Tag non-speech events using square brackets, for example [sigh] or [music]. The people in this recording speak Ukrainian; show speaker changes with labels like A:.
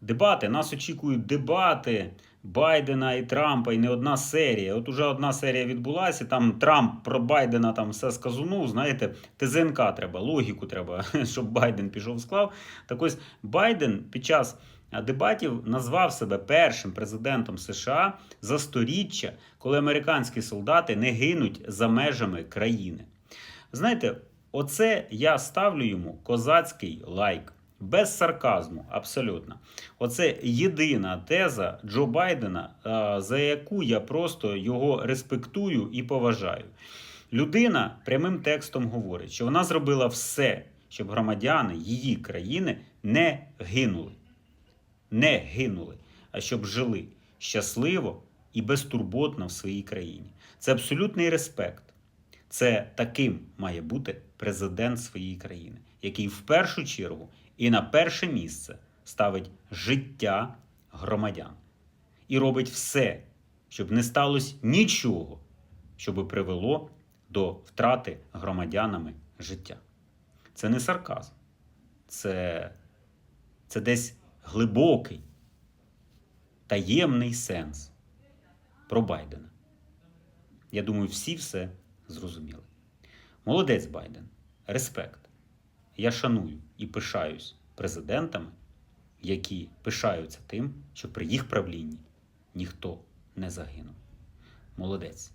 A: Дебати, нас очікують дебати Байдена і Трампа, і не одна серія. От уже одна серія відбулася. Там Трамп про Байдена там все сказунув. Знаєте, ТЗНК треба, логіку треба, [laughs] щоб Байден пішов склав. Так ось Байден під час дебатів назвав себе першим президентом США за сторіччя, коли американські солдати не гинуть за межами країни. Знаєте, оце я ставлю йому козацький лайк. Без сарказму, абсолютно. Оце єдина теза Джо Байдена, за яку я просто його респектую і поважаю. Людина прямим текстом говорить, що вона зробила все, щоб громадяни її країни не гинули. Не гинули, а щоб жили щасливо і безтурботно в своїй країні. Це абсолютний респект. Це таким має бути президент своєї країни, який в першу чергу і на перше місце ставить життя громадян і робить все, щоб не сталося нічого, щоб привело до втрати громадянами життя. Це не сарказм, це, це десь глибокий, таємний сенс про Байдена. Я думаю, всі все зрозуміли. Молодець Байден, респект. Я шаную і пишаюсь президентами, які пишаються тим, що при їх правлінні ніхто не загинув. Молодець.